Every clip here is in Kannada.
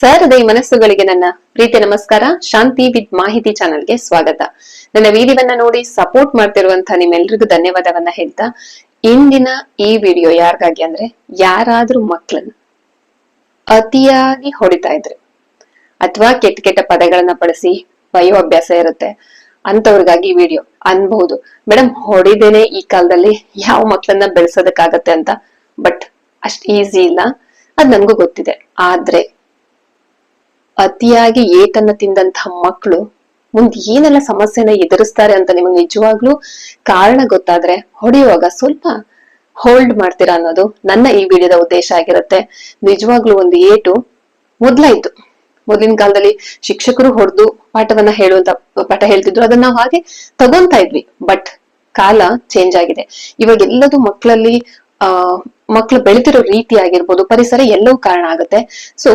ಸಹೃದಯ ಮನಸ್ಸುಗಳಿಗೆ ನನ್ನ ಪ್ರೀತಿ ನಮಸ್ಕಾರ. ಶಾಂತಿ ವಿತ್ ಮಾಹಿತಿ ಚಾನಲ್ಗೆ ಸ್ವಾಗತ. ನನ್ನ ವಿಡಿಯೋವನ್ನ ನೋಡಿ ಸಪೋರ್ಟ್ ಮಾಡ್ತಿರುವಂತಹ ನಿಮ್ಮೆಲ್ರಿಗೂ ಧನ್ಯವಾದವನ್ನ ಹೇಳ್ತಾ, ಇಂದಿನ ಈ ವಿಡಿಯೋ ಯಾರಿಗಾಗಿ ಅಂದ್ರೆ ಯಾರಾದ್ರೂ ಮಕ್ಕಳನ್ನ ಅತಿಯಾಗಿ ಹೊಡಿತಾ ಇದ್ರೆ, ಅಥವಾ ಕೆಟ್ಟ ಕೆಟ್ಟ ಪದಗಳನ್ನ ಬಳಸಿ ಬಯೋ ಅಭ್ಯಾಸ ಇರುತ್ತೆ ಅಂತವ್ರಿಗಾಗಿ ವಿಡಿಯೋ ಅನ್ಬಹುದು. ಮೇಡಮ್ ಹೊಡಿದೇನೆ ಈ ಕಾಲದಲ್ಲಿ ಯಾವ ಮಕ್ಕಳನ್ನ ಬೆಳೆಸೋದಕ್ಕಾಗತ್ತೆ ಅಂತ, ಬಟ್ ಅಷ್ಟ್ ಈಸಿ ಇಲ್ಲ. ಅದ್ ನಮಗೂ ಗೊತ್ತಿದೆ. ಆದ್ರೆ ಅತಿಯಾಗಿ ಏಟನ್ನ ತಿಂದಂತಹ ಮಕ್ಕಳು ಮುಂದೆ ಏನೆಲ್ಲ ಸಮಸ್ಯೆನ ಎದುರಿಸ್ತಾರೆ ಅಂತ ನಿಮಗೆ ನಿಜವಾಗ್ಲೂ ಕಾರಣ ಗೊತ್ತಾದ್ರೆ ಹೊಡೆಯುವಾಗ ಸ್ವಲ್ಪ ಹೋಲ್ಡ್ ಮಾಡ್ತೀರಾ ಅನ್ನೋದು ನನ್ನ ಈ ವಿಡಿಯೋದ ಉದ್ದೇಶ ಆಗಿರುತ್ತೆ. ನಿಜವಾಗ್ಲೂ ಒಂದು ಏಟು ಮೊದ್ಲಾಯ್ತು. ಮೊದಲಿನ ಕಾಲದಲ್ಲಿ ಶಿಕ್ಷಕರು ಹೊಡೆದು ಪಾಠವನ್ನ ಹೇಳುವಂತ, ಪಾಠ ಹೇಳ್ತಿದ್ರು. ಅದನ್ನ ನಾವು ಹಾಗೆ ತಗೊಂತಾ ಇದ್ವಿ. ಬಟ್ ಕಾಲ ಚೇಂಜ್ ಆಗಿದೆ. ಇವಾಗ ಎಲ್ಲದೂ ಮಕ್ಕಳಲ್ಲಿ ಆ ಮಕ್ಕಳು ಬೆಳಿತಿರೋ ರೀತಿ ಆಗಿರ್ಬೋದು, ಪರಿಸರ ಎಲ್ಲವೂ ಕಾರಣ ಆಗುತ್ತೆ. ಸೊ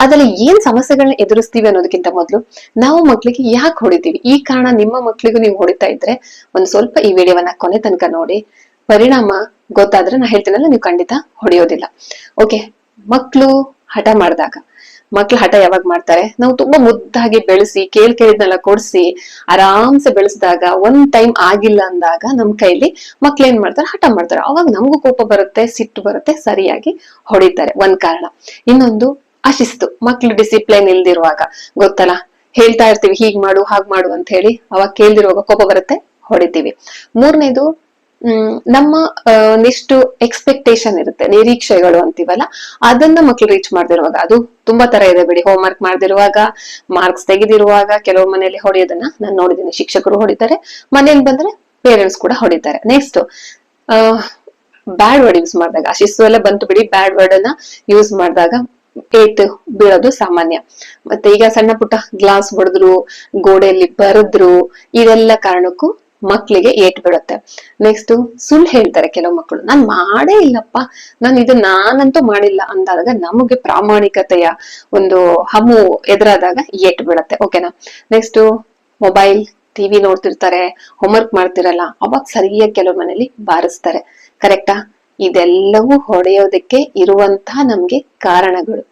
ಅದ್ರಲ್ಲಿ ಏನ್ ಸಮಸ್ಯೆಗಳನ್ನ ಎದುರಿಸ್ತೀವಿ ಅನ್ನೋದಕ್ಕಿಂತ ಮೊದಲು ನಾವು ಮಕ್ಳಿಗೆ ಯಾಕೆ ಹೊಡಿತೀವಿ? ಈ ಕಾರಣ ನಿಮ್ಮ ಮಕ್ಳಿಗೂ ನೀವು ಹೊಡಿತಾ ಇದ್ರೆ ಒಂದ್ ಸ್ವಲ್ಪ ಈ ವಿಡಿಯೋವನ್ನ ಕೊನೆ ತನಕ ನೋಡಿ. ಪರಿಣಾಮ ಗೊತ್ತಾದ್ರೆ ನಾ ಹೇಳ್ತೀನಲ್ಲ, ನೀವು ಖಂಡಿತ ಹೊಡೆಯೋದಿಲ್ಲ. ಓಕೆ ಮಕ್ಳು ಹಠ ಮಾಡಿದಾಗ. ಮಕ್ಳು ಹಠ ಯಾವಾಗ ಮಾಡ್ತಾರೆ? ನಾವು ತುಂಬಾ ಮುದ್ದಾಗಿ ಬೆಳೆಸಿ, ಕೇಳ್ ಕೇಳಿದ್ನೆಲ್ಲ ಕೊಡ್ಸಿ, ಆರಾಮ್ಸೆ ಬೆಳೆಸಿದಾಗ ಒಂದ್ ಟೈಮ್ ಆಗಿಲ್ಲ ಅಂದಾಗ ನಮ್ ಕೈಲಿ ಮಕ್ಳು ಏನ್ ಮಾಡ್ತಾರೆ? ಹಠ ಮಾಡ್ತಾರೆ. ಅವಾಗ ನಮಗೂ ಕೋಪ ಬರುತ್ತೆ, ಸಿಟ್ಟು ಬರುತ್ತೆ, ಸರಿಯಾಗಿ ಹೊಡಿತಾರೆ. ಒಂದ್ ಕಾರಣ. ಇನ್ನೊಂದು ಅಶಿಸ್ತು ಮಕ್ಳು ಡಿಸಿಪ್ಲೈನ್ ಇಲ್ದಿರುವಾಗ. ಗೊತ್ತಲ್ಲ? ಹೇಳ್ತಾ ಇರ್ತೀವಿ, ಹೀಗ್ ಮಾಡು, ಹಾಗ್ ಮಾಡು ಅಂತ ಹೇಳಿ ಅವಾಗ ಕೇಳ್ದಿರುವಾಗ ಕೋಪ ಬರುತ್ತೆ, ಹೊಡಿತೀವಿ. ಮೂರನೇದು ನಮ್ಮ ಒಂದಿಷ್ಟು ಎಕ್ಸ್ಪೆಕ್ಟೇಷನ್ ಇರುತ್ತೆ, ನಿರೀಕ್ಷೆಗಳು ಅಂತೀವಲ್ಲ, ಅದನ್ನ ಮಕ್ಳು ರೀಚ್ ಮಾಡ್ದಿರುವಾಗ. ಅದು ತುಂಬಾ ತರ ಇದೆ ಬಿಡಿ. ಹೋಮ್ ವರ್ಕ್ ಮಾಡ್ದಿರುವಾಗ ಮಾರ್ಕ್ಸ್ ತೆಗೆದಿರುವಾಗ ಕೆಲವು ಮನೆಯಲ್ಲಿ ಹೊಡೆಯೋದನ್ನ ನಾನು ನೋಡಿದ್ದೀನಿ. ಶಿಕ್ಷಕರು ಹೊಡಿತಾರೆ ಮನೇಲಿ ಬಂದ್ರೆ ಪೇರೆಂಟ್ಸ್ ಕೂಡ ಹೊಡಿತಾರೆ. ನೆಕ್ಸ್ಟ್ ಬ್ಯಾಡ್ ವರ್ಡ್ ಯೂಸ್ ಮಾಡಿದಾಗ ಅಶಿಸ್ತು ಶಿಸ್ತು ಎಲ್ಲ ಬಂತು ಬಿಡಿ ಬ್ಯಾಡ್ ವರ್ಡ್ ಅನ್ನ ಯೂಸ್ ಮಾಡಿದಾಗ ಏಟ್ ಬೀಳೋದು ಸಾಮಾನ್ಯ. ಮತ್ತೆ ಈಗ ಸಣ್ಣ ಪುಟ್ಟ ಗ್ಲಾಸ್ ಹೊಡೆದ್ರು, ಗೋಡೆಯಲ್ಲಿ ಬರೆದ್ರು, ಇದೆಲ್ಲ ಕಾರಣಕ್ಕೂ ಮಕ್ಳಿಗೆ ಏಟ್ ಬಿಡುತ್ತೆ ನೆಕ್ಸ್ಟ್ ಸುಳ್ಳು ಹೇಳ್ತಾರೆ ಕೆಲವು ಮಕ್ಕಳು. ನಾನ್ ಮಾಡೇ ಇಲ್ಲಪ್ಪ. ನಾನು ಇದು ನಾನಂತೂ ಮಾಡಿಲ್ಲ ಅಂದಾಗ ನಮಗೆ ಪ್ರಾಮಾಣಿಕತೆಯ ಒಂದು ಹಮ್ಮು ಎದುರಾದಾಗ ಏಟ್ ಬೀಳತ್ತೆ. ಓಕೆನಾ ನೆಕ್ಸ್ಟ್ ಮೊಬೈಲ್ ಟಿವಿ ನೋಡ್ತಿರ್ತಾರೆ ಹೋಮ್ವರ್ಕ್ ಮಾಡ್ತಿರಲ್ಲ, ಅವಾಗ ಸರಿಯಾಗಿ ಕೆಲವು ಮನೇಲಿ ಬಾರಿಸ್ತಾರೆ. ಕರೆಕ್ಟಾ ಇದೆಲ್ಲವೂ ಹೊಡೆಯೋದಕ್ಕೆ ಇರುವಂತಹ ನಮ್ಗೆ ಕಾರಣಗಳು.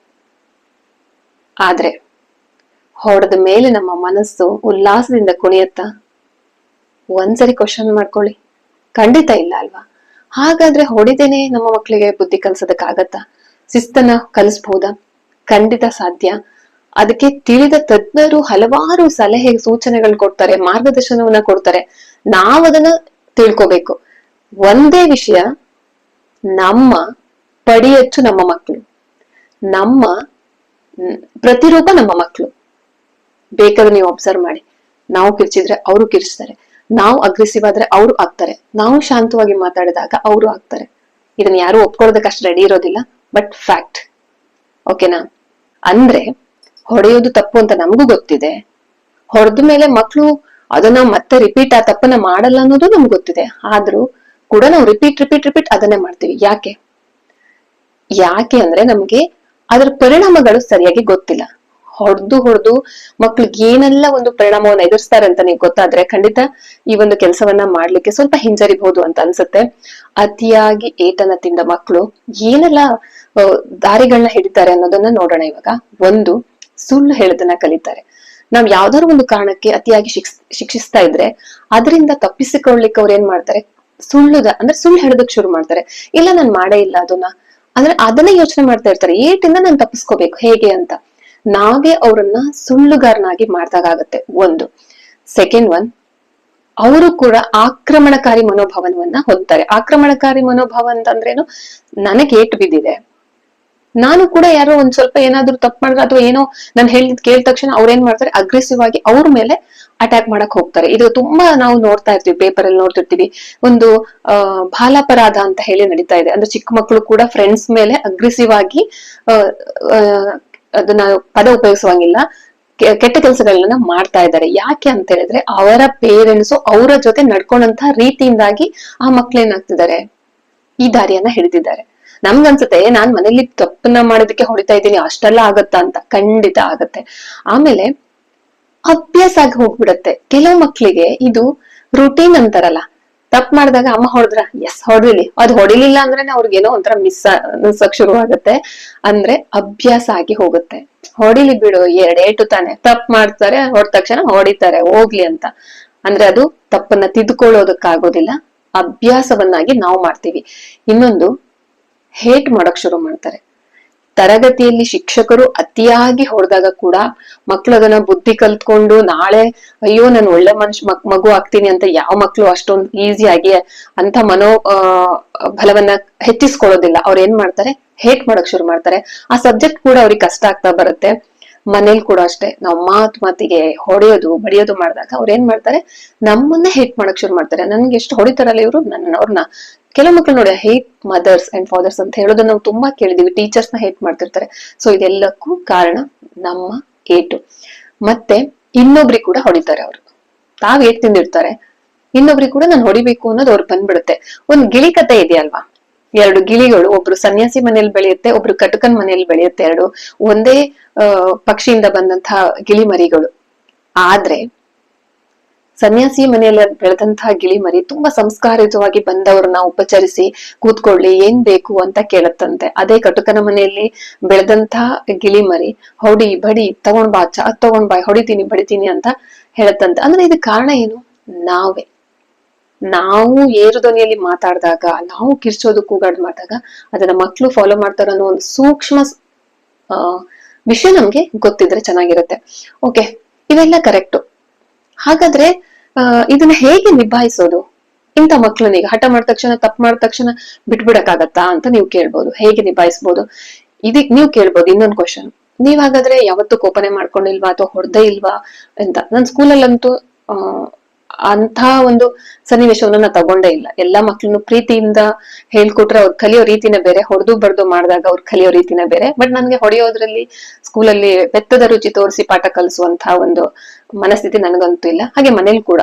ಆದ್ರೆ ಹೊಡೆದ ಮೇಲೆ ನಮ್ಮ ಮನಸ್ಸು ಉಲ್ಲಾಸದಿಂದ ಕುಣಿಯತ್ತ ಒಂದ್ಸರಿ ಕ್ವಶನ್ ಮಾಡ್ಕೊಳ್ಳಿ ಖಂಡಿತ ಇಲ್ಲ ಅಲ್ವಾ? ಹಾಗಾದ್ರೆ ಹೊಡಿದೇನೆ ನಮ್ಮ ಮಕ್ಕಳಿಗೆ ಬುದ್ಧಿ ಕಲ್ಸೋದಕ್ಕಾಗತ್ತಾ? ಶಿಸ್ತನ್ನ ಕಲಿಸ್ಬಹುದಾ ಖಂಡಿತ ಸಾಧ್ಯ. ಅದಕ್ಕೆ ತಿಳಿದ ತಜ್ಞರು ಹಲವಾರು ಸಲಹೆ ಸೂಚನೆಗಳು ಕೊಡ್ತಾರೆ, ಮಾರ್ಗದರ್ಶನವನ್ನ ಕೊಡ್ತಾರೆ. ನಾವದನ್ನ ತಿಳ್ಕೊಬೇಕು. ಒಂದೇ ವಿಷಯ, ನಮ್ಮ ಪಡಿಯಚ್ಚು ನಮ್ಮ ಮಕ್ಕಳು ನಮ್ಮ ಪ್ರತಿರೂಪ ನಮ್ಮ ಮಕ್ಕಳು ಬೇಕಾದ್ರೆ ನೀವು ಅಬ್ಸರ್ವ್ ಮಾಡಿ. ನಾವು ಕಿರ್ಚಿದ್ರೆ ಅವರು ಕಿರ್ಚ್ತಾರೆ. ನಾವು ಅಗ್ರೆಸಿವ್ ಆದ್ರೆ ಅವರು ಆಗ್ತಾರೆ. ನಾವು ಶಾಂತವಾಗಿ ಮಾತಾಡಿದಾಗ ಅವರು ಆಗ್ತಾರೆ. ಇದನ್ನ ಯಾರು ಒಪ್ಕೊಳ್ಳೋದಕ್ಕೆ ಅಷ್ಟು ರೆಡಿ ಇರೋದಿಲ್ಲ ಬಟ್ ಫ್ಯಾಕ್ಟ್ ಓಕೆನಾ ಅಂದ್ರೆ, ಹೊಡೆಯೋದು ತಪ್ಪು ಅಂತ ನಮಗೂ ಗೊತ್ತಿದೆ. ಹೊಡೆದ ಮೇಲೆ ಮಕ್ಕಳು ಅದನ್ನ ಮತ್ತೆ ರಿಪೀಟ್ ಆ ತಪ್ಪನ್ನ ಮಾಡಲ್ಲ ಅನ್ನೋದು ನಮ್ಗೆ ಗೊತ್ತಿದೆ. ಆದ್ರೂ ಕೂಡ ನಾವು ರಿಪೀಟ್ ರಿಪೀಟ್ ರಿಪೀಟ್ ಅದನ್ನೇ ಮಾಡ್ತೀವಿ. ಯಾಕೆ? ಯಾಕೆ ಅಂದ್ರೆ ನಮ್ಗೆ ಅದರ ಪರಿಣಾಮಗಳು ಸರಿಯಾಗಿ ಗೊತ್ತಿಲ್ಲ. ಹೊಡೆದು ಹೊಡೆದು ಮಕ್ಳಿಗೆ ಏನೆಲ್ಲ ಒಂದು ಪರಿಣಾಮವನ್ನು ಎದುರಿಸ್ತಾರೆ ಅಂತ ನೀವು ಗೊತ್ತಾದ್ರೆ ಖಂಡಿತ ಈ ಒಂದು ಕೆಲಸವನ್ನ ಮಾಡ್ಲಿಕ್ಕೆ ಸ್ವಲ್ಪ ಹಿಂಜರಿಬಹುದು ಅಂತ ಅನ್ಸುತ್ತೆ. ಅತಿಯಾಗಿ ಏಟನ್ನ ತಿಂದ ಮಕ್ಕಳು ಏನೆಲ್ಲ ದಾರಿಗಳನ್ನ ಹಿಡಿತಾರೆ ಅನ್ನೋದನ್ನ ನೋಡೋಣ ಇವಾಗ. ಒಂದು, ಸುಳ್ಳು ಹೇಳೋದನ್ನ ಕಲಿತಾರೆ. ನಾವ್ ಯಾವ್ದಾದ್ರು ಒಂದು ಕಾರಣಕ್ಕೆ ಅತಿಯಾಗಿ ಶಿಕ್ಷ, ಶಿಕ್ಷಿಸ್ತಾ ಇದ್ರೆ ಅದರಿಂದ ತಪ್ಪಿಸಿಕೊಳ್ಳಿಕ್ಕೆ ಅವ್ರು ಏನ್ ಮಾಡ್ತಾರೆ? ಸುಳ್ಳುದ, ಅಂದ್ರೆ ಸುಳ್ಳು ಹೇಳೋದಕ್ ಶುರು ಮಾಡ್ತಾರೆ. ಇಲ್ಲ, ನಾನ್ ಮಾಡೇ ಇಲ್ಲ, ಅದನ್ನ ಅಂದ್ರೆ ಅದನ್ನ ಯೋಚನೆ ಮಾಡ್ತಾ ಇರ್ತಾರೆ. ಏಟಿಂದ ನಾನು ತಪ್ಪಿಸ್ಕೋಬೇಕು, ಹೇಗೆ ಅಂತ. ನಾವೇ ಅವರನ್ನ ಸುಳ್ಳುಗಾರನಾಗಿ ಮಾಡ್ದಾಗತ್ತೆ ಒಂದು. ಸೆಕೆಂಡ್ ಒನ್ ಅವರು ಕೂಡ ಆಕ್ರಮಣಕಾರಿ ಮನೋಭಾವನವನ್ನ ಹೊಂದ್ತಾರೆ. ಆಕ್ರಮಣಕಾರಿ ಮನೋಭಾವ ಅಂತಂದ್ರೇನು, ನನಗೆ ಏಟು ಬಿದ್ದಿದೆ. ನಾನು ಕೂಡ ಯಾರೋ ಒಂದ್ ಸ್ವಲ್ಪ ಏನಾದ್ರೂ ತಪ್ಪು ಮಾಡಿದ್ರೆ ಅಥವಾ ಏನೋ ನಾನು ಹೇಳಿದ್ ಕೇಳಿದ ತಕ್ಷಣ ಅವ್ರ ಏನ್ ಮಾಡ್ತಾರೆ? ಅಗ್ರೆಸಿವ್ ಆಗಿ ಅವ್ರ ಮೇಲೆ ಅಟ್ಯಾಕ್ ಮಾಡಕ್ ಹೋಗ್ತಾರೆ. ಇದು ತುಂಬಾ ನಾವು ನೋಡ್ತಾ ಇರ್ತೀವಿ ಪೇಪರ್ ಅಲ್ಲಿ ನೋಡ್ತಿರ್ತೀವಿ. ಒಂದು ಬಾಲಾಪರಾಧ ಅಂತ ಹೇಳಿ ನಡೀತಾ ಇದೆ. ಅಂದ್ರೆ ಚಿಕ್ಕ ಮಕ್ಕಳು ಕೂಡ ಫ್ರೆಂಡ್ಸ್ ಮೇಲೆ ಅಗ್ರೆಸಿವ್ ಆಗಿ ಅದನ್ನ ಪದ ಉಪಯೋಗಿಸುವಂಗಿಲ್ಲ. ಕೆಟ್ಟ ಕೆಲಸಗಳನ್ನ ಮಾಡ್ತಾ ಇದ್ದಾರೆ. ಯಾಕೆ ಅಂತ ಹೇಳಿದ್ರೆ ಅವರ ಪೇರೆಂಟ್ಸ್ ಅವರ ಜೊತೆ ನಡ್ಕೊಂಡಂತ ರೀತಿಯಿಂದಾಗಿ ಆ ಮಕ್ಳು ಏನಾಗ್ತಿದ್ದಾರೆ ಈ ದಾರಿಯನ್ನ ಹಿಡಿದಿದ್ದಾರೆ. ನಮ್ಗನ್ಸುತ್ತೆ ನಾನ್ ಮನೇಲಿ ತಪ್ಪನ್ನ ಮಾಡೋದಕ್ಕೆ ಹೊಡಿತಾ ಇದ್ದೀನಿ, ಅಷ್ಟೆಲ್ಲ ಆಗತ್ತಾ ಅಂತ. ಖಂಡಿತ ಆಗತ್ತೆ. ಆಮೇಲೆ ಅಭ್ಯಾಸ ಆಗಿ ಹೋಗ್ಬಿಡತ್ತೆ. ಕೆಲವು ಮಕ್ಳಿಗೆ ಇದು ರುಟೀನ್ ಅಂತಾರಲ್ಲ ತಪ್ ಮಾಡಿದಾಗ ಅಮ್ಮ ಹೊಡೆದ್ರ ಎಸ್ ಹೊಡಿಲಿ ಅದ್ ಹೊಡಿಲಿಲ್ಲ ಅಂದ್ರೆ ಅವ್ರಿಗೇನೋ ಒಂಥರ ಮಿಸ್ ಅನ್ಸಕ್ ಶುರು ಆಗತ್ತೆ. ಅಂದ್ರೆ ಅಭ್ಯಾಸ ಆಗಿ ಹೋಗುತ್ತೆ. ಹೊಡಿಲಿ ಬಿಡು ಎರಡೇಟು ತಾನೆ. ತಪ್ ಮಾಡ್ತಾರೆ, ಹೊಡೆದ ತಕ್ಷಣ ಹೊಡಿತಾರೆ, ಹೋಗ್ಲಿ ಅಂತ. ಅಂದ್ರೆ ಅದು ತಪ್ಪನ್ನ ತಿದ್ಕೊಳ್ಳೋದಕ್ಕಾಗೋದಿಲ್ಲ. ಅಭ್ಯಾಸವನ್ನಾಗಿ ನಾವು ಮಾಡ್ತೀವಿ. ಇನ್ನೊಂದು ಹೇಟ್ ಮಾಡಕ್ ಶುರು ಮಾಡ್ತಾರೆ? ತರಗತಿಯಲ್ಲಿ ಶಿಕ್ಷಕರು ಅತಿಯಾಗಿ ಹೊಡೆದಾಗ ಕೂಡ ಮಕ್ಳು ಅದನ್ನ ಬುದ್ಧಿ ಕಲ್ತ್ಕೊಂಡು ನಾಳೆ, ಅಯ್ಯೋ, ನಾನು ಒಳ್ಳೆ ಮನುಷ್ಯ ಮಕ್- ಮಗು ಆಗ್ತೀನಿ ಅಂತ ಯಾವ ಮಕ್ಳು ಅಷ್ಟೊಂದು ಈಸಿಯಾಗಿ ಅಂತ ಮನೋ ಬಲವನ್ನ ಹೆಚ್ಚಿಸ್ಕೊಳ್ಳೋದಿಲ್ಲ. ಅವ್ರು ಏನ್ ಮಾಡ್ತಾರೆ? ಹೇಟ್ ಮಾಡಕ್ ಶುರು ಮಾಡ್ತಾರೆ? ಆ ಸಬ್ಜೆಕ್ಟ್ ಕೂಡ ಅವ್ರಿಗೆ ಕಷ್ಟ ಆಗ್ತಾ ಬರುತ್ತೆ. ಮನೇಲಿ ಕೂಡ ಅಷ್ಟೇ, ನಾವು ಮಾತ್ ಮಾತಿಗೆ ಹೊಡೆಯೋದು, ಬಡಿಯೋದು ಮಾಡಿದಾಗ ಅವ್ರು ಏನ್ ಮಾಡ್ತಾರೆ, ನಮ್ಮನ್ನ ಹೇಟ್ ಮಾಡಕ್ ಶುರು ಮಾಡ್ತಾರೆ. ನನ್ಗೆ ಎಷ್ಟು ಹೊಡಿತಾರಲ್ಲ ಇವರು ನನ್ನ ಅವ್ರನ್ನ ಕೆಲವು ಮಕ್ಳು ನೋಡಿ ಹೇಟ್ ಮದರ್ಸ್ ಅಂಡ್ ಫಾದರ್ಸ್ ಅಂತ ಹೇಳೋದನ್ನ ನಾವು ತುಂಬಾ ಕೇಳಿದೀವಿ. ಟೀಚರ್ಸ್ನ ಹೇಟ್ ಮಾಡ್ತಿರ್ತಾರೆ. ಸೊ ಇದೆಲ್ಲಕ್ಕೂ ಕಾರಣ ನಮ್ಮ ಏಟು ಮತ್ತೆ ಇನ್ನೊಬ್ರಿಗೆ ಕೂಡ ಹೊಡಿತಾರೆ ಅವರು. ತಾವ್ ಏಟ್ ತಿಂದಿರ್ತಾರೆ. ಇನ್ನೊಬ್ರಿಗೆ ಕೂಡ ನಾನು ಹೊಡಿಬೇಕು ಅನ್ನೋದು ಅವ್ರು ಬಂದ್ಬಿಡುತ್ತೆ. ಒಂದ್ ಗಿಳಿ ಕತೆ ಇದೆಯಲ್ವಾ? ಎರಡು ಗಿಳಿಗಳು, ಒಬ್ರು ಸನ್ಯಾಸಿ ಮನೆಯಲ್ಲಿ ಬೆಳೆಯುತ್ತೆ, ಒಬ್ರು ಕಟಕನ್ ಮನೆಯಲ್ಲಿ ಬೆಳೆಯುತ್ತೆ ಎರಡು ಒಂದೇ ಪಕ್ಷಿಯಿಂದ ಬಂದಂತಹ ಗಿಳಿ ಮರಿಗಳು ಆದ್ರೆ ಸನ್ಯಾಸಿ ಮನೆಯಲ್ಲಿ ಬೆಳೆದಂತಹ ಗಿಳಿ ಮರಿ ತುಂಬಾ ಸಂಸ್ಕಾರಿತವಾಗಿ ಬಂದವ್ರನ್ನ ಉಪಚರಿಸಿ ಕೂತ್ಕೊಳ್ಳಿ, ಏನ್ ಬೇಕು ಅಂತ ಕೇಳುತ್ತಂತೆ. ಅದೇ ಕಟುಕನ ಮನೆಯಲ್ಲಿ ಬೆಳೆದಂತಹ ಗಿಳಿ ಮರಿ ಹೊಡಿ, ಬಡಿ, ತಗೊಂಡ್ ಬಾ, ಚಾ, ತಗೊಂಡ್ ಬಾ, ಹೊಡಿತೀನಿ, ಬಡಿತೀನಿ ಅಂತ ಹೇಳುತ್ತಂತೆ. ಅಂದ್ರೆ ಇದಕ್ ಕಾರಣ ಏನು? ನಾವೇ. ನಾವು ಏರು ಧ್ವನಿಯಲ್ಲಿ ಮಾತಾಡಿದಾಗ, ನಾವು ಕಿರ್ಚೋದು ಕೂಗಾಡ್ ಮಾಡಿದಾಗ, ಅದನ್ನ ಮಕ್ಕಳು ಫಾಲೋ ಮಾಡ್ತಾರ ಅನ್ನೋ ಒಂದು ಸೂಕ್ಷ್ಮ ವಿಷಯ ನಮ್ಗೆ ಗೊತ್ತಿದ್ರೆ ಚೆನ್ನಾಗಿರುತ್ತೆ. ಓಕೆ ಇವೆಲ್ಲ ಕರೆಕ್ಟ್ ಹಾಗಾದ್ರೆ ಇದನ್ನ ಹೇಗೆ ನಿಭಾಯಿಸೋದು? ಇಂಥ ಮಕ್ಳನ್ನೀಗ ಹಠ ಮಾಡಿದ ತಕ್ಷಣ, ತಪ್ಪು ಮಾಡಿದ ತಕ್ಷಣ ಬಿಟ್ಬಿಡಕ್ಕಾಗತ್ತಾ ಅಂತ ನೀವು ಕೇಳ್ಬೋದು. ಹೇಗೆ ನಿಭಾಯಿಸ್ಬೋದು? ಇದಕ್ಕೆ ನೀವು ಕೇಳ್ಬೋದು ಇನ್ನೊಂದು ಕ್ವಶನ್ ನೀವ್ ಹಾಗಾದ್ರೆ ಯಾವತ್ತೂ ಕೋಪನೆ ಮಾಡ್ಕೊಂಡಿಲ್ವಾ ಅಥವಾ ಹೊಡೆದೇ ಇಲ್ವಾ ಅಂತ? ನನ್ ಸ್ಕೂಲಲ್ಲಂತೂ ಅಂತ ಒಂದು ಸನ್ನಿವೇಶವನ್ನ ನಾ ತಗೊಂಡೇ ಇಲ್ಲ. ಎಲ್ಲಾ ಮಕ್ಳನ್ನು ಪ್ರೀತಿಯಿಂದ ಹೇಳ್ಕೊಟ್ರೆ ಅವ್ರು ಕಲಿಯೋ ರೀತಿನ ಬೇರೆ, ಹೊಡೆದು ಬರ್ದು ಮಾಡಿದಾಗ ಅವ್ರು ಕಲಿಯೋ ರೀತಿನ ಬೇರೆ. ಬಟ್ ನನ್ಗೆ ಹೊಡೆಯೋದ್ರಲ್ಲಿ ಸ್ಕೂಲಲ್ಲಿ ಬೆತ್ತದ ರುಚಿ ತೋರಿಸಿ ಪಾಠ ಕಲಿಸುವಂತಹ ಒಂದು ಮನಸ್ಥಿತಿ ನನಗಂತೂ ಇಲ್ಲ. ಹಾಗೆ ಮನೇಲಿ ಕೂಡ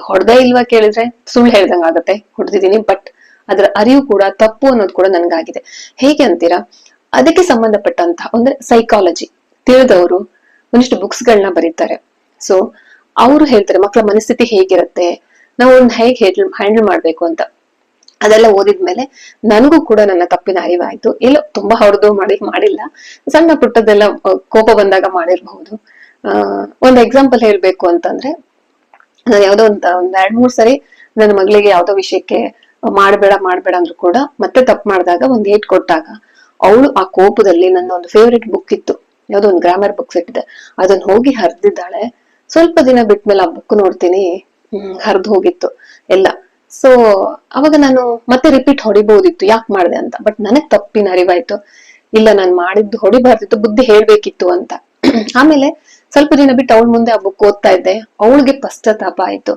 ಹೊಡೆದೇ ಇಲ್ವಾ ಕೇಳಿದ್ರೆ ಸುಳ್ಳು ಹೇಳ್ದಂಗ ಆಗತ್ತೆ. ಹೊಡೆದಿದ್ದೀನಿ ಬಟ್ ಅದರ ಅರಿವು ಕೂಡ, ತಪ್ಪು ಅನ್ನೋದು ಕೂಡ ನನ್ಗಾಗಿದೆ. ಹೇಗೆ ಅಂತೀರಾ? ಅದಕ್ಕೆ ಸಂಬಂಧಪಟ್ಟಂತಹ, ಅಂದ್ರೆ ಸೈಕಾಲಜಿ ತಿಳಿದವರು ಒಂದಿಷ್ಟು ಬುಕ್ಸ್ ಗಳನ್ನ ಬರೀತಾರೆ. ಸೊ ಅವರು ಹೇಳ್ತಾರೆ ಮಕ್ಕಳ ಮನಸ್ಥಿತಿ ಹೇಗಿರುತ್ತೆ? ನಾವು ಒಂದು ಹೇಗೆ ಹ್ಯಾಂಡಲ್ ಮಾಡ್ಬೇಕು ಅಂತ. ಅದೆಲ್ಲ ಓದಿದ್ಮೇಲೆ ನನಗೂ ಕೂಡ ನನ್ನ ತಪ್ಪಿನ ಅರಿವಾಯ್ತು. ಇಲ್ಲ, ತುಂಬಾ ಹೊಡೆದು ಮಾಡಿ, ಮಾಡಿಲ್ಲ. ಸಣ್ಣ ಪುಟ್ಟದೆಲ್ಲ ಕೋಪ ಬಂದಾಗ ಮಾಡಿರ್ಬಹುದು. ಆ, ಒಂದು ಎಕ್ಸಾಂಪಲ್ ಹೇಳ್ಬೇಕು ಅಂತಂದ್ರೆ, ನಾನು ಯಾವ್ದೋ ಒಂದ್ ಒಂದ್ ಎರಡ್, ಮೂರ್ ಸರಿ ನನ್ನ ಮಗಳಿಗೆ ಯಾವ್ದೋ ವಿಷಯಕ್ಕೆ ಮಾಡ್ಬೇಡ ಮಾಡ್ಬೇಡ ಅಂದ್ರು ಕೂಡ ಮತ್ತೆ ತಪ್ಪು ಮಾಡಿದಾಗ ಒಂದ್ ಏಟ್ ಕೊಟ್ಟಾಗ, ಅವಳು ಆ ಕೋಪದಲ್ಲಿ ನನ್ನ ಒಂದು ಫೇವ್ರೆಟ್ ಬುಕ್ ಇತ್ತು. ಯಾವ್ದೋ ಒಂದು ಗ್ರಾಮರ್ ಬುಕ್ಸ್ ಇಟ್ಟಿದೆ ಅದನ್ನ ಹೋಗಿ ಹರಿದಿದ್ದಾಳೆ. ಸ್ವಲ್ಪ ದಿನ ಬಿಟ್ಮೇಲೆ ಆ ಬುಕ್ ನೋಡ್ತೀನಿ. ಹ್ಮ್, ಹರಿದು ಹೋಗಿತ್ತು ಎಲ್ಲ. ಸೊ ಅವಾಗ ನಾನು ಮತ್ತೆ ರಿಪೀಟ್ ಹೊಡಿಬಹುದಿತ್ತು ಯಾಕೆ ಮಾಡಿದೆ ಅಂತ. ಬಟ್ ನನಗ್ ತಪ್ಪಿನ ಅರಿವಾಯ್ತು. ಇಲ್ಲ, ನಾನು ಮಾಡಿದ್ದು ಹೊಡಿಬಾರ್ದಿತ್ತು, ಬುದ್ಧಿ ಹೇಳ್ಬೇಕಿತ್ತು ಅಂತ. ಆಮೇಲೆ ಸ್ವಲ್ಪ ದಿನ ಬಿಟ್ಟು ಅವಳ ಮುಂದೆ ಆ ಬುಕ್ ಓದ್ತಾ ಇದ್ದೆ. ಅವಳಿಗೆ ಪಶ್ಚಾತ್ತಾಪ ಆಯ್ತು.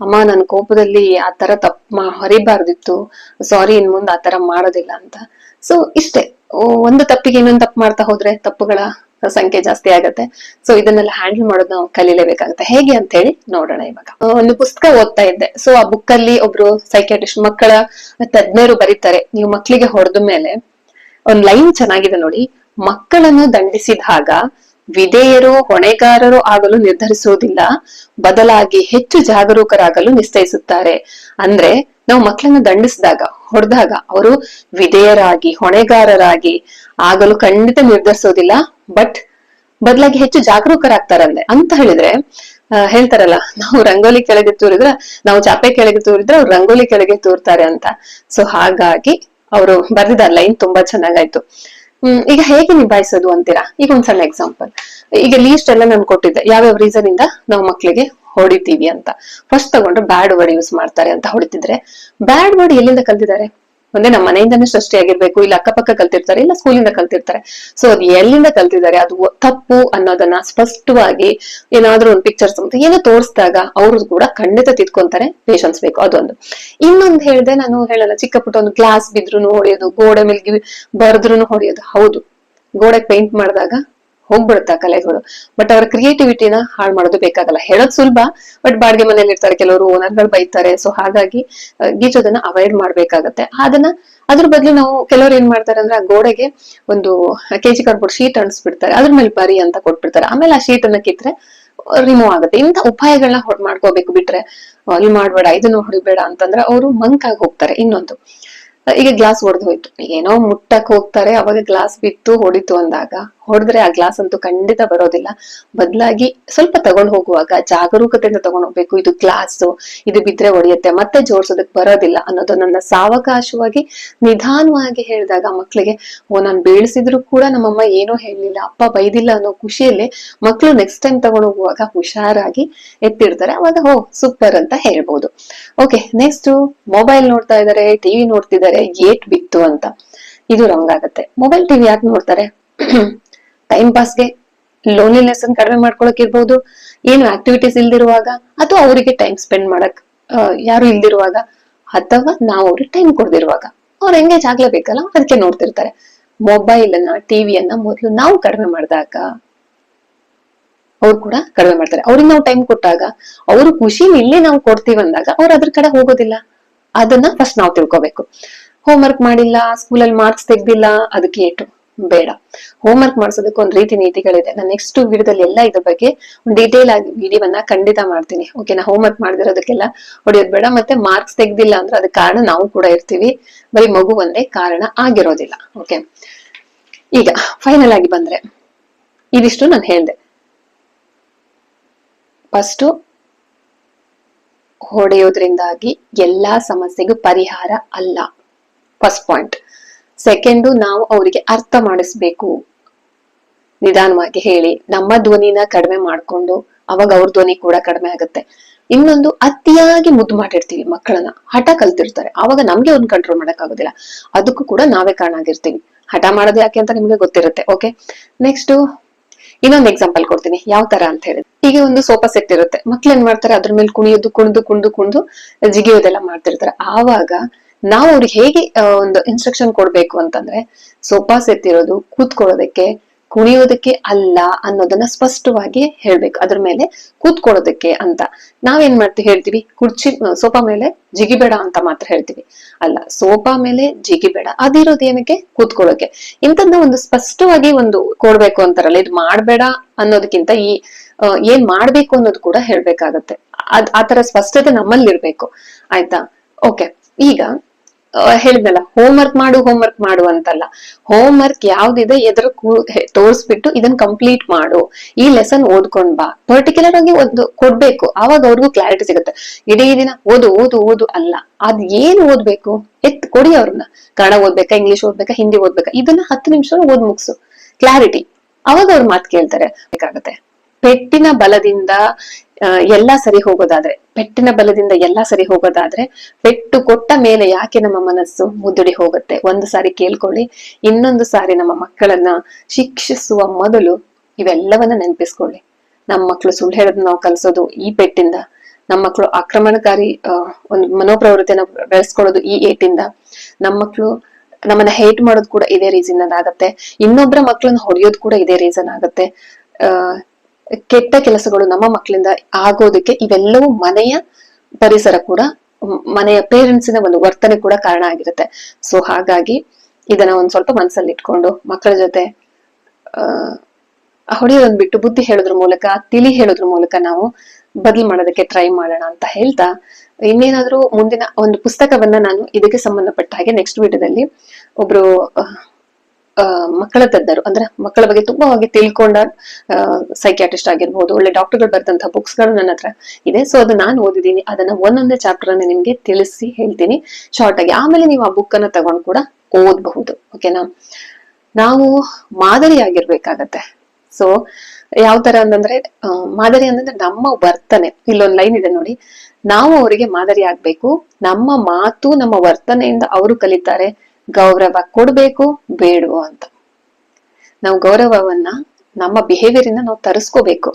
ಅಮ್ಮ ನನ್ನ ಕೋಪದಲ್ಲಿ ಆ ತರ ತಪ್ಪ ಹರಿಬಾರ್ದಿತ್ತು. ಸಾರಿ ಇನ್ ಮುಂದೆ ಆ ತರ ಮಾಡೋದಿಲ್ಲ ಅಂತ. ಸೊ ಇಷ್ಟೇ. ಒಂದು ತಪ್ಪಿಗೆ ಇನ್ನೊಂದು ತಪ್ಪು ಮಾಡ್ತಾ ಹೋದ್ರೆ ತಪ್ಪುಗಳ? ಸಂಖ್ಯೆ ಜಾಸ್ತಿ ಆಗತ್ತೆ. ಸೊ ಇದನ್ನೆಲ್ಲ ಹ್ಯಾಂಡಲ್ ಮಾಡೋದು ನಾವು ಕಲೀಲೇಬೇಕಾಗುತ್ತೆ. ಹೇಗೆ ಅಂತ ಹೇಳಿ ನೋಡೋಣ ಇವಾಗ. ಒಂದು ಪುಸ್ತಕ ಓದ್ತಾ ಇದ್ದೆ. ಸೊ ಆ ಬುಕ್ ಅಲ್ಲಿ ಒಬ್ರು ಸೈಕಿಯಾಟ್ರಿಸ್ಟ್ ಮಕ್ಕಳ ತಜ್ಞರು ಬರೀತಾರೆ. ನೀವು ಮಕ್ಕಳಿಗೆ ಹೊಡೆದ ಮೇಲೆ ಒಂದ್ ಲೈನ್ ಚೆನ್ನಾಗಿದೆ ನೋಡಿ. ಮಕ್ಕಳನ್ನು ದಂಡಿಸಿದಾಗ ವಿಧೇಯರು, ಹೊಣೆಗಾರರು ಆಗಲು ನಿರ್ಧರಿಸುವುದಿಲ್ಲ. ಬದಲಾಗಿ ಹೆಚ್ಚು ಜಾಗರೂಕರಾಗಲು ನಿಶ್ಚಯಿಸುತ್ತಾರೆ. ಅಂದ್ರೆ ನಾವು ಮಕ್ಕಳನ್ನು ದಂಡಿಸಿದಾಗ ಹೊಡೆದಾಗ ಅವರು ವಿಧೇಯರಾಗಿ, ಹೊಣೆಗಾರರಾಗಿ ಆಗಲು ಖಂಡಿತ ನಿರ್ಧರಿಸೋದಿಲ್ಲ ಬಟ್ ಬದಲಾಗಿ ಹೆಚ್ಚು ಜಾಗರೂಕರಾಗ್ತಾರಂತೆ. ಅಂತ ಹೇಳಿದ್ರೆ ಹೇಳ್ತಾರಲ್ಲ, ನಾವು ರಂಗೋಲಿ ಕೆಳಗೆ ತೂರಿದ್ರೆ, ನಾವು ಚಾಪೆ ಕೆಳಗೆ ತೂರಿದ್ರೆ ಅವ್ರು ರಂಗೋಲಿ ಕೆಳಗೆ ತೂರ್ತಾರೆ ಅಂತ. ಸೊ ಹಾಗಾಗಿ ಅವರು ಬರ್ದಿದ ಲೈನ್ ತುಂಬಾ ಚೆನ್ನಾಗಾಯ್ತು. ಹ್ಮ್, ಈಗ ಹೇಗೆ ನಿಭಾಯಿಸೋದು ಅಂತೀರಾ? ಈಗ ಒಂದ್ ಸಣ್ಣ ಎಕ್ಸಾಂಪಲ್ ಈಗ ಲೀಸ್ಟ್ ಎಲ್ಲ ನಾನು ಕೊಟ್ಟಿದ್ದೆ. ಯಾವ್ಯಾವ ರೀಸನ್ ಇಂದ ನಾವು ಮಕ್ಳಿಗೆ ಹೊಡಿತೀವಿ ಅಂತ. ಫಸ್ಟ್ ತಗೊಂಡ್ರೆ ಬ್ಯಾಡ್ ವರ್ಡ್ ಯೂಸ್ ಮಾಡ್ತಾರೆ ಅಂತ ಹೊಡಿತಿದ್ರೆ ಬ್ಯಾಡ್ ವರ್ಡ್ ಎಲ್ಲಿಂದ ಕಲ್ತಿದ್ದಾರೆ? ಒಂದೇ ನಮ್ಮ ಮನೆಯಿಂದನೇ ಸೃಷ್ಟಿಯಾಗಿರ್ಬೇಕು ಇಲ್ಲ ಅಕ್ಕಪಕ್ಕ ಕಲ್ತಿರ್ತಾರೆ, ಇಲ್ಲ ಸ್ಕೂಲಿಂದ ಕಲ್ತಿರ್ತಾರೆ. ಸೊ ಅದು ಎಲ್ಲಿಂದ ಕಲ್ತಿದ್ದಾರೆ, ಅದು ತಪ್ಪು ಅನ್ನೋದನ್ನ ಸ್ಪಷ್ಟವಾಗಿ ಏನಾದ್ರೂ ಒಂದು ಪಿಕ್ಚರ್ಸ್ ಅಂತ ಏನೋ ತೋರಿಸಿದಾಗ ಅವರು ಕೂಡ ಖಂಡಿತ ತಿದ್ಕೊಂತಾರೆ ಪೇಶನ್ಸ್ ಬೇಕು ಅದೊಂದು ಇನ್ನೊಂದು ಹೇಳಿದೆ ನಾನು ಹೇಳಲ್ಲ, ಚಿಕ್ಕ ಪುಟ್ಟ ಒಂದು ಗ್ಲಾಸ್ ಬಿದ್ರು ಹೊಡೆಯೋದು, ಗೋಡೆ ಮೇಲೆ ಬರ್ದ್ರು ಹೊಡೆಯೋದು, ಹೌದು. ಗೋಡೆ ಪೇಂಟ್ ಮಾಡಿದಾಗ ಹೋಗ್ಬಿಡುತ್ತೆ ಕಲೆಗಳು. ಬಟ್ ಅವರ ಕ್ರಿಯೇಟಿವಿಟಿನ ಹಾಳು ಮಾಡೋದು ಬೇಕಾಗಲ್ಲ. ಹೇಳೋದು ಸುಲಭ ಬಟ್ ಬಾಡಿಗೆ ಮನೇಲಿ ಇರ್ತಾರೆ ಕೆಲವರು ಓನರ್ಗಳು ಬೈತಾರೆ. ಸೊ ಹಾಗಾಗಿ ಗೀಚೋದನ್ನ ಅವಾಯ್ಡ್ ಮಾಡ್ಬೇಕಾಗತ್ತೆ. ಅದನ್ನ, ಅದ್ರ ಬದಲು ನಾವು ಕೆಲವರು ಏನ್ ಮಾಡ್ತಾರೆ ಅಂದ್ರೆ ಆ ಗೋಡೆಗೆ ಒಂದು ಕೆಜಿ ಕಾರ್ಡ್ಬೋರ್ಡ್ ಶೀಟ್ ಅಂಟಿಸ್ಬಿಡ್ತಾರೆ. ಅದ್ರ ಮೇಲೆ ಬರಿ ಅಂತ ಕೊಟ್ಬಿಡ್ತಾರೆ. ಆಮೇಲೆ ಆ ಶೀಟ್ ಅನ್ನ ಕಿತ್ರೆ ರಿಮೂವ್ ಆಗುತ್ತೆ. ಇಂಥ ಉಪಾಯಗಳನ್ನ ಮಾಡ್ಕೋಬೇಕು ಬಿಟ್ರೆ ಅಲ್ಲಿ ಮಾಡ್ಬೇಡ, ಇದನ್ನು ಹೊಡಿಬೇಡ ಅಂತಂದ್ರೆ ಅವರು ಮಂಕ್ ಆಗಿ ಹೋಗ್ತಾರೆ. ಇನ್ನೊಂದು ಈಗ ಗ್ಲಾಸ್ ಒಡೆದು ಹೋಯ್ತು. ಏನೋ ಮುಟ್ಟಕ್ ಹೋಗ್ತಾರೆ. ಅವಾಗ ಗ್ಲಾಸ್ ಬಿತ್ತು, ಹೊಡಿತು ಅಂದಾಗ ಹೊಡೆದ್ರೆ ಆ ಗ್ಲಾಸ್ ಅಂತೂ ಖಂಡಿತ ಬರೋದಿಲ್ಲ. ಬದಲಾಗಿ ಸ್ವಲ್ಪ ತಗೊಂಡು ಹೋಗುವಾಗ ಜಾಗರೂಕತೆಯಿಂದ ತಗೊಂಡು ಹೋಗ್ಬೇಕು. ಇದು ಗ್ಲಾಸ್ ಇದು ಬಿದ್ರೆ ಒಡೆಯುತ್ತೆ. ಮತ್ತೆ ಜೋಡಿಸೋದಕ್ಕೆ ಬರೋದಿಲ್ಲ ಅನ್ನೋದು ನನ್ನ ಸಾವಕಾಶವಾಗಿ ನಿಧಾನವಾಗಿ ಹೇಳಿದಾಗ ಮಕ್ಳಿಗೆ, ಓ, ನಾನು ಬೀಳಿಸಿದ್ರು ಕೂಡ ನಮ್ಮಮ್ಮ ಏನೋ ಹೇಳಲಿಲ್ಲ. ಅಪ್ಪ ಬೈದಿಲ್ಲ ಅನ್ನೋ ಖುಷಿಯಲ್ಲಿ ಮಕ್ಳು ನೆಕ್ಸ್ಟ್ ಟೈಮ್ ತಗೊಂಡು ಹೋಗುವಾಗ ಹುಷಾರಾಗಿ ಎತ್ತಿಡ್ತಾರೆ ಅವಾಗ ಹೋ ಸೂಪರ್ ಅಂತ ಹೇಳ್ಬೋದು. ಓಕೆ ನೆಕ್ಸ್ಟ್ ಮೊಬೈಲ್ ನೋಡ್ತಾ ಇದಾರೆ ಟಿವಿ ನೋಡ್ತಿದ್ದಾರೆ ಏಟ್ ಬಿತ್ತು ಅಂತ. ಇದು ರಾಂಗ್ ಆಗತ್ತೆ. ಮೊಬೈಲ್ ಟಿವಿ ಯಾಕೆ ನೋಡ್ತಾರೆ? ಟೈಮ್ ಪಾಸ್ಗೆ ಲೋನ್ಲಿನೆಸ್ ಅನ್ನು ಕಡಿಮೆ ಮಾಡ್ಕೊಳಕ್ ಇರ್ಬೋದು. ಏನು ಆಕ್ಟಿವಿಟೀಸ್ ಇಲ್ದಿರುವಾಗ ಅಥವಾ ಅವರಿಗೆ ಟೈಮ್ ಸ್ಪೆಂಡ್ ಮಾಡಕ್ ಯಾರು ಇಲ್ದಿರುವಾಗ ಅಥವಾ ನಾವು ಅವ್ರಿಗೆ ಟೈಮ್ ಕೊಡ್ದಿರುವಾಗ ಅವ್ರು ಎಂಗೇಜ್ ಆಗ್ಲೇಬೇಕಲ್ಲ ಅದಕ್ಕೆ ನೋಡ್ತಿರ್ತಾರೆ. ಮೊಬೈಲ್ ಅನ್ನ ಟಿವಿಯನ್ನ ಮೊದಲು ನಾವು ಕಡಿಮೆ ಮಾಡಿದಾಗ ಅವ್ರು ಕೂಡ ಕಡಿಮೆ ಮಾಡ್ತಾರೆ. ಅವ್ರಿಗೆ ನಾವು ಟೈಮ್ ಕೊಟ್ಟಾಗ ಅವರು ಖುಷಿ ಇಲ್ಲಿ ನಾವು ಕೊಡ್ತೀವಿ ಅಂದಾಗ ಅವ್ರು ಅದ್ರ ಕಡೆ ಹೋಗೋದಿಲ್ಲ. ಅದನ್ನ ಫಸ್ಟ್ ನಾವು ತಿಳ್ಕೊಬೇಕು. ಹೋಮ್ ವರ್ಕ್ ಮಾಡಿಲ್ಲ ಸ್ಕೂಲಲ್ಲಿ ಮಾರ್ಕ್ಸ್ ತೆಗ್ದಿಲ್ಲ ಅದಕ್ಕೆ ಏಟು ಬೇಡ. ಹೋಮ್ ವರ್ಕ್ ಮಾಡಿಸೋದಕ್ಕೆ ಒಂದ್ ರೀತಿ ನೀತಿಗಳಿದೆ. ನಾನು ನೆಕ್ಸ್ಟ್ ವಿಡಿಯೋದಲ್ಲಿ ಎಲ್ಲ ಇದ್ರ ಬಗ್ಗೆ ಡೀಟೇಲ್ ಆಗಿ ವಿಡಿಯೋವನ್ನ ಖಂಡಿತ ಮಾಡ್ತೀನಿ. ಓಕೆ ನಾ ಹೋಮ್ ವರ್ಕ್ ಮಾಡ್ದಿರೋದಕ್ಕೆಲ್ಲ ಹೊಡೆಯೋದ್ ಬೇಡ. ಮತ್ತೆ ಮಾರ್ಕ್ಸ್ ತೆಗ್ದಿಲ್ಲ ಅಂದ್ರೆ ಅದಕ್ಕೆ ಕಾರಣ ನಾವು ಕೂಡ ಇರ್ತೀವಿ. ಬರೀ ಮಗು ಒಂದೇ ಕಾರಣ ಆಗಿರೋದಿಲ್ಲ. ಓಕೆ ಈಗ ಫೈನಲ್ ಆಗಿ ಬಂದ್ರೆ ಇದಿಷ್ಟು ನಾನು ಹೇಳ್ದೆ. ಫಸ್ಟ್ ಹೊಡೆಯೋದ್ರಿಂದಾಗಿ ಎಲ್ಲಾ ಸಮಸ್ಯೆಗೂ ಪರಿಹಾರ ಅಲ್ಲ. ಫಸ್ಟ್ ಪಾಯಿಂಟ್ ಸೆಕೆಂಡು ನಾವು ಅವರಿಗೆ ಅರ್ಥ ಮಾಡಿಸ್ಬೇಕು. ನಿಧಾನವಾಗಿ ಹೇಳಿ, ನಮ್ಮ ಧ್ವನಿನ ಕಡಿಮೆ ಮಾಡ್ಕೊಂಡು, ಅವಾಗ ಅವ್ರ ಧ್ವನಿ ಕೂಡ ಕಡಿಮೆ ಆಗುತ್ತೆ. ಇನ್ನೊಂದು ಅತಿಯಾಗಿ ಮುದ್ದು ಮಾಡಿರ್ತೀವಿ ಮಕ್ಕಳನ್ನ, ಹಠ ಕಲ್ತಿರ್ತಾರೆ. ಅವಾಗ ನಮ್ಗೆ ಒಂದ್ ಕಂಟ್ರೋಲ್ ಮಾಡಕ್ ಆಗೋದಿಲ್ಲ ಅದಕ್ಕೂ ಕೂಡ ನಾವೇ ಕಾರಣ ಆಗಿರ್ತೀವಿ. ಹಠ ಮಾಡೋದು ಯಾಕೆ ಅಂತ ನಿಮ್ಗೆ ಗೊತ್ತಿರುತ್ತೆ ಓಕೆ ನೆಕ್ಸ್ಟ್ ಇನ್ನೊಂದು ಎಕ್ಸಾಂಪಲ್ ಕೊಡ್ತೀನಿ, ಯಾವ ತರ ಅಂತ ಹೇಳಿ ಈಗ ಒಂದು ಸೋಫಾ ಸೆಟ್ ಇರುತ್ತೆ. ಮಕ್ಳು ಏನ್ ಮಾಡ್ತಾರೆ? ಅದ್ರ ಮೇಲೆ ಕುಣಿಯೋದು, ಕುಣಿದು ಕುಣಿದು ಕುಣಿದು, ಜಿಗಿಯೋದೆಲ್ಲ ಮಾಡ್ತಿರ್ತಾರೆ. ಆವಾಗ ನಾವು ಅವ್ರಿಗೆ ಹೇಗೆ ಒಂದು ಇನ್ಸ್ಟ್ರಕ್ಷನ್ ಕೊಡ್ಬೇಕು ಅಂತಂದ್ರೆ, ಸೋಫಾ ಸೆಟ್ ಇರೋದು, ಕೂತ್ಕೊಳ್ಳೋದಕ್ಕೆ, ಕುಣಿಯೋದಕ್ಕೆ ಅಲ್ಲ ಅನ್ನೋದನ್ನ ಸ್ಪಷ್ಟವಾಗಿ ಹೇಳ್ಬೇಕು. ಅದ್ರ ಮೇಲೆ ಕೂತ್ಕೊಳ್ಳೋದಕ್ಕೆ ಅಂತ. ನಾವೇನ್ ಮಾಡ್ತೀವಿ, ಹೇಳ್ತೀವಿ, ಕುರ್ಚಿ ಸೋಫಾ ಮೇಲೆ ಜಿಗಿಬೇಡ ಅಂತ ಮಾತ್ರ ಹೇಳ್ತೀವಿ. ಅಲ್ಲ, ಸೋಫಾ ಮೇಲೆ ಜಿಗಿಬೇಡ. ಅದಿರೋದು ಏನಕ್ಕೆ? ಕೂತ್ಕೊಳ್ಳೋಕೆ. ಇಂಥದ್ನ ಒಂದು ಸ್ಪಷ್ಟವಾಗಿ ಒಂದು ಕೊಡ್ಬೇಕು ಅಂತಾರಲ್ಲ, ಇದು ಮಾಡ್ಬೇಡ ಅನ್ನೋದಕ್ಕಿಂತ ಈ ಏನ್ ಮಾಡ್ಬೇಕು ಅನ್ನೋದು ಕೂಡ ಹೇಳ್ಬೇಕಾಗತ್ತೆ. ಅದ್ ಆತರ ಸ್ಪಷ್ಟತೆ ನಮ್ಮಲ್ಲಿ ಇರ್ಬೇಕು ಆಯ್ತಾ? ಓಕೆ. ಈಗ ಹೇಳಿದ್ನಲ್ಲ ಹೋಮ್ ವರ್ಕ್ ಮಾಡು ಹೋಮ್ ವರ್ಕ್ ಮಾಡು ಅಂತಲ್ಲ. ಹೋಮ್ ವರ್ಕ್ ಯಾವ್ದಿದೆ ಎದ್ರ ತೋರಿಸ್ಬಿಟ್ಟು ಇದನ್ನ ಕಂಪ್ಲೀಟ್ ಮಾಡು. ಈ ಲೆಸನ್ ಓದ್ಕೊಂಡ್ ಬಾ. ಪರ್ಟಿಕ್ಯುಲರ್ ಆಗಿ ಒಂದು ಕೊಡ್ಬೇಕು. ಅವಾಗ ಅವ್ರಿಗೂ ಕ್ಲಾರಿಟಿ ಸಿಗುತ್ತೆ. ಇಡೀ ದಿನ ಓದು ಓದು ಓದು ಅಲ್ಲ. ಅದ್ ಏನ್ ಓದ್ಬೇಕು? ಎತ್, ಕೊಡಿ ಅವ್ರನ್ನ. ಕನ್ನಡ ಓದ್ಬೇಕಾ ಇಂಗ್ಲಿಷ್ ಓದ್ಬೇಕಾ ಹಿಂದಿ ಓದ್ಬೇಕಾ? ಇದನ್ನ ಹತ್ತು ನಿಮಿಷ ಓದ್ ಮುಗಿಸು. ಕ್ಲಾರಿಟಿ ಅವಾಗ ಅವ್ರ ಮಾತು ಕೇಳ್ತಾರೆ. ಬೇಕಾಗತ್ತೆ. ಪೆಟ್ಟಿನ ಬಲದಿಂದ ಎಲ್ಲಾ ಸರಿ ಹೋಗೋದಾದ್ರೆ, ಪೆಟ್ಟಿನ ಬಲದಿಂದ ಎಲ್ಲಾ ಸರಿ ಹೋಗೋದಾದ್ರೆ, ಪೆಟ್ಟು ಕೊಟ್ಟ ಮೇಲೆ ಯಾಕೆ ನಮ್ಮ ಮನಸ್ಸು ಮುದುಡಿ ಹೋಗುತ್ತೆ? ಒಂದು ಸಾರಿ ಕೇಳ್ಕೊಳ್ಳಿ. ಇನ್ನೊಂದು ಸಾರಿ ನಮ್ಮ ಮಕ್ಕಳನ್ನ ಶಿಕ್ಷಿಸುವ ಮೊದಲು ಇವೆಲ್ಲವನ್ನ ನೆನಪಿಸ್ಕೊಳ್ಳಿ. ನಮ್ಮ ಮಕ್ಕಳು ಸುಳ್ಳು ಹೇಳೋದ್ ನಾವು ಕಲಿಸೋದು ಈ ಪೆಟ್ಟಿಂದ. ನಮ್ಮ ಮಕ್ಕಳು ಆಕ್ರಮಣಕಾರಿ ಒಂದು ಮನೋಪ್ರವೃತ್ತಿಯನ್ನ ಬೆಳೆಸ್ಕೊಳ್ಳೋದು ಈ ಏಟಿಂದ. ನಮ್ಮ ಮಕ್ಕಳು ನಮ್ಮನ್ನ ಹೇಟ್ ಮಾಡೋದು ಕೂಡ ಇದೇ ರೀಸನ್ ಆಗತ್ತೆ. ಇನ್ನೊಬ್ಬರ ಮಕ್ಕಳನ್ನ ಹೊಡೆಯೋದು ಕೂಡ ಇದೇ ರೀಸನ್ ಆಗತ್ತೆ. ಕೆಟ್ಟ ಕೆಲಸಗಳು ನಮ್ಮ ಮಕ್ಕಳಿಂದ ಆಗೋದಕ್ಕೆ ಇವೆಲ್ಲವೂ ಮನೆಯ ಪರಿಸರ ಕೂಡ ಮನೆಯ ಪೇರೆಂಟ್ಸಿನ ಒಂದು ವರ್ತನೆ ಕೂಡ ಕಾರಣ ಆಗಿರುತ್ತೆ. ಸೊ ಹಾಗಾಗಿ ಇದನ್ನ ಒಂದ್ ಸ್ವಲ್ಪ ಮನಸ್ಸಲ್ಲಿ ಇಟ್ಕೊಂಡು ಮಕ್ಕಳ ಜೊತೆ ಆ ಹೊಡೆಯೋದನ್ ಬಿಟ್ಟು ಬುದ್ಧಿ ಹೇಳೋದ್ರ ಮೂಲಕ ತಿಳಿ ಹೇಳೋದ್ರ ಮೂಲಕ ನಾವು ಬದಲು ಮಾಡೋದಕ್ಕೆ ಟ್ರೈ ಮಾಡೋಣ ಅಂತ ಹೇಳ್ತಾ ಇನ್ನೇನಾದ್ರೂ ಮುಂದಿನ ಒಂದು ಪುಸ್ತಕವನ್ನ ನಾನು ಇದಕ್ಕೆ ಸಂಬಂಧಪಟ್ಟ ಹಾಗೆ ನೆಕ್ಸ್ಟ್ ವಿಡಿಯೋದಲ್ಲಿ ಒಬ್ರು ಅಹ್, ಮಕ್ಕಳ ತಜ್ಞರು ಅಂದ್ರೆ ಮಕ್ಕಳ ಬಗ್ಗೆ ತುಂಬಾವಾಗಿ ತಿಳ್ಕೊಂಡ ಸೈಕ್ಯಾಟಿಸ್ಟ್ ಆಗಿರ್ಬೋದು, ಒಳ್ಳೆ ಡಾಕ್ಟರ್ಗಳು ಬರೆದಂತಹ ಬುಕ್ಸ್ಗಳು ನನ್ನ ಹತ್ರ ಇದೆ. ಸೊ ಅದು ನಾನು ಓದಿದ್ದೀನಿ. ಅದನ್ನ ಒಂದೊಂದೇ ಚಾಪ್ಟರ್ ಅನ್ನ ನಿಮ್ಗೆ ತಿಳಿಸಿ ಹೇಳ್ತೀನಿ ಶಾರ್ಟ್ ಆಗಿ. ಆಮೇಲೆ ನೀವು ಆ ಬುಕ್ ಅನ್ನ ತಗೊಂಡು ಕೂಡ ಓದಬಹುದು. ಓಕೆನಾ ನಾವು ಮಾದರಿಯಾಗಿರ್ಬೇಕಾಗತ್ತೆ ಸೊ ಯಾವ ತರ ಅಂತಂದ್ರೆ ಮಾದರಿ ಅಂತಂದ್ರೆ ನಮ್ಮ ವರ್ತನೆ. ಇಲ್ಲೊಂದ್ ಲೈನ್ ಇದೆ ನೋಡಿ. ನಾವು ಅವರಿಗೆ ಮಾದರಿ ಆಗ್ಬೇಕು. ನಮ್ಮ ಮಾತು ನಮ್ಮ ವರ್ತನೆಯಿಂದ ಅವರು ಕಲಿತಾರೆ. ಗೌರವ ಕೊಡ್ಬೇಕು, ಬೇಡವೋ ಅಂತ. ನಾವು ಗೌರವವನ್ನ ನಮ್ಮ ಬಿಹೇವಿಯರ್ ಇಂದ ನಾವು ತರಿಸ್ಕೋಬೇಕು.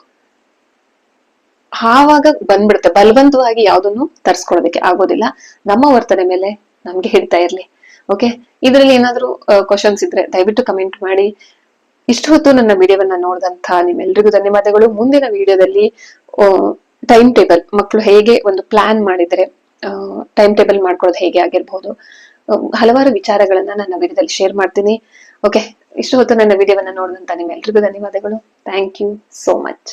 ಆವಾಗ ಬಂದ್ಬಿಡುತ್ತೆ, ಬಲವಂತವಾಗಿ ಯಾವ್ದನ್ನು ತರಿಸ್ಕೊಳ್ಬೇಕು, ಆಗೋದಿಲ್ಲ. ನಮ್ಮ ವರ್ತನೆ ಮೇಲೆ ನಮ್ಗೆ ಹಿಡ್ತಾ ಇರ್ಲಿ ಓಕೆ ಇದರಲ್ಲಿ ಏನಾದ್ರು ಕ್ವಶನ್ಸ್ ಇದ್ರೆ ದಯವಿಟ್ಟು ಕಮೆಂಟ್ ಮಾಡಿ. ಇಷ್ಟು ಹೊತ್ತು ನನ್ನ ವಿಡಿಯೋವನ್ನ ನೋಡಿದಂತ ನಿಮ್ಮೆಲ್ರಿಗೂ ಧನ್ಯವಾದಗಳು. ಮುಂದಿನ ವಿಡಿಯೋದಲ್ಲಿ ಟೈಮ್ ಟೇಬಲ್ ಮಕ್ಕಳು ಹೇಗೆ ಒಂದು ಪ್ಲಾನ್ ಮಾಡಿದ್ರೆ ಟೈಮ್ ಟೇಬಲ್ ಮಾಡ್ಕೊಳ್ಳೋದು ಹೇಗೆ ಆಗಿರ್ಬೋದು ಹಲವಾರು ವಿಚಾರಗಳನ್ನ ನನ್ನ ವಿಡಿಯೋದಲ್ಲಿ ಶೇರ್ ಮಾಡ್ತೀನಿ. ಓಕೆ ಇಷ್ಟು ಹೊತ್ತು ನನ್ನ ವಿಡಿಯೋವನ್ನ ನೋಡಿದಂತ ನಿಮ್ಮೆಲ್ರಿಗೂ ಧನ್ಯವಾದಗಳು. Thank you so much